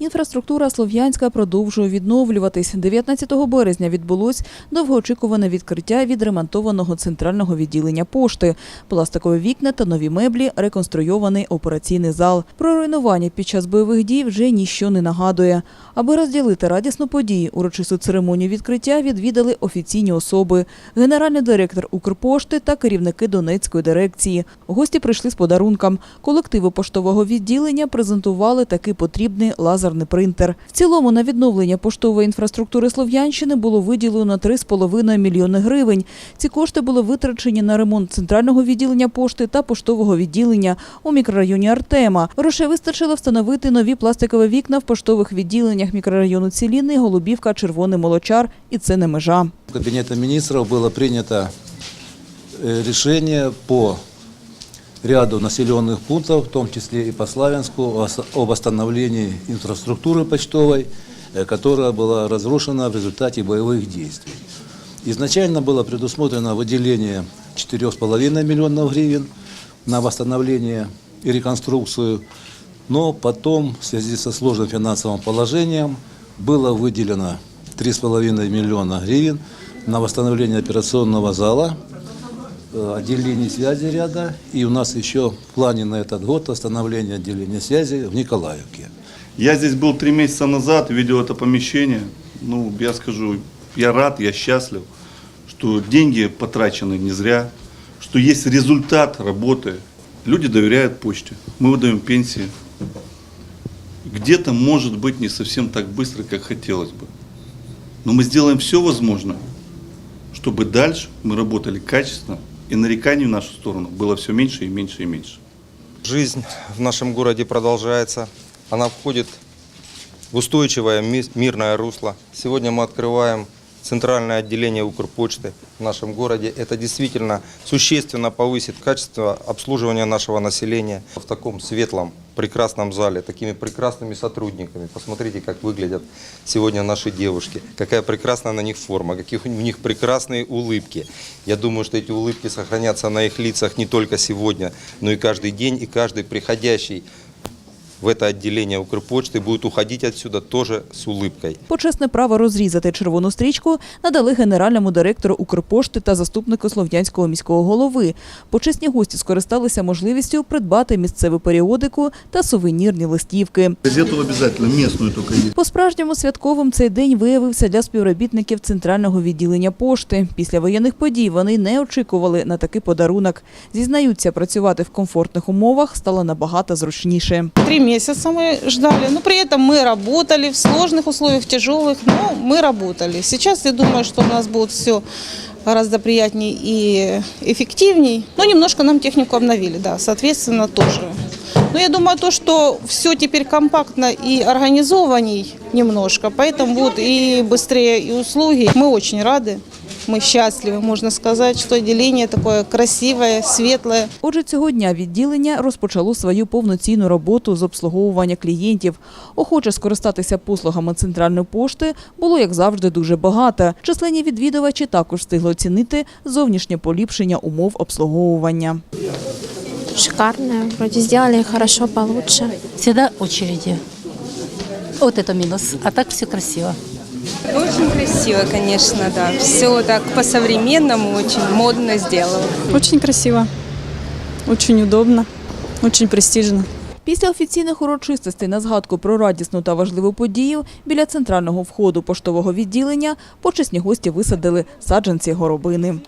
Інфраструктура Слов'янська продовжує відновлюватись. 19 березня відбулось довгоочікуване відкриття відремонтованого центрального відділення пошти, пластикові вікна та нові меблі, реконструйований операційний зал. Про руйнування під час бойових дій вже ніщо не нагадує. Аби розділити радісну подію, урочисту церемонію відкриття відвідали офіційні особи, генеральний директор Укрпошти та керівники Донецької дирекції. Гості прийшли з подарунком. Колективи поштового відділення презентували такий потрібний лазерний принтер. В цілому на відновлення поштової інфраструктури Слов'янщини було виділено 3,5 мільйони гривень. Ці кошти були витрачені на ремонт центрального відділення пошти та поштового відділення у мікрорайоні Артема. Грошей вистачило встановити нові пластикові вікна в поштових відділеннях мікрорайону Ціліний, Голубівка, Червоний Молочар. І це не межа. Кабинетом министров было принято э, решение по ряду населенных пунктов, в том числе и по Славянску, о восстановлении инфраструктуры почтовой, э, которая была разрушена в результате боевых действий. Изначально было предусмотрено выделение 4,5 миллионов гривен на восстановление и реконструкцию, но потом в связи со сложным финансовым положением было выделено 3,5 миллиона гривен на восстановление операционного зала, отделений связи ряда, и у нас еще в плане на этот год восстановление отделения связи в Николаевке. Я здесь был три месяца назад, видел это помещение. Ну, я скажу, я рад, я счастлив, что деньги потрачены не зря, что есть результат работы. Люди доверяют почте. Мы выдаем пенсии. Где-то, может быть, не совсем так быстро, как хотелось бы. Но мы сделаем все возможное, чтобы дальше мы работали качественно, и нареканий в нашу сторону было все меньше и меньше и меньше. Жизнь в нашем городе продолжается. Она входит в устойчивое ми- мирное русло. Сегодня мы открываем центральное отделение Укрпочты в нашем городе. Это действительно существенно повысит качество обслуживания нашего населения в таком светлом, прекрасном зале, такими прекрасными сотрудниками. Посмотрите, как выглядят сегодня наши девушки, какая прекрасная на них форма, какие у них прекрасные улыбки. Я думаю, что эти улыбки сохранятся на их лицах не только сегодня, но и каждый день, и каждый приходящий в это отделение Укрпочты будет уходить отсюда тоже с улыбкой. Почесне право розрізати червону стрічку надали генеральному директору Укрпошти та заступнику Слов'янського міського голови. Почесні гості скористалися можливістю придбати місцеву періодику та сувенірні листівки. Газету обязательно, местную только есть. По-справжньому святковим цей день виявився для співробітників центрального відділення пошти. Після воєнних подій вони не очікували на такий подарунок. Зізнаються, працювати в комфортних умовах стало набагато зручніше. Три месяца мы ждали, но при этом мы работали в сложных условиях, в тяжелых, но мы работали. Сейчас я думаю, что у нас будет все гораздо приятнее и эффективней. Но немножко нам технику обновили, да, соответственно, тоже. Но я думаю, то, что все теперь компактно и организованней немножко, поэтому будут и быстрее и услуги. Мы очень рады, мы счастливы, можно сказать, что отделение такое красивое, светлое. Отже, цього дня відділення розпочало свою повноцінну роботу з обслуговування клієнтів. Охоче скористатися послугами центральної пошти було, як завжди, дуже багато. Численні відвідувачі також встигли оцінити зовнішнє поліпшення умов обслуговування. Шикарная. Вроде сделали хорошо, получше. Всегда очереди. Вот это минус. А так все красиво. Очень красиво, конечно, да. Все так по-современному, очень модно сделано. Очень красиво, очень удобно, очень престижно. Після офіційних урочистостей на згадку про радісну та важливу подію біля центрального входу поштового відділення почесні гості висадили саджанці горобини.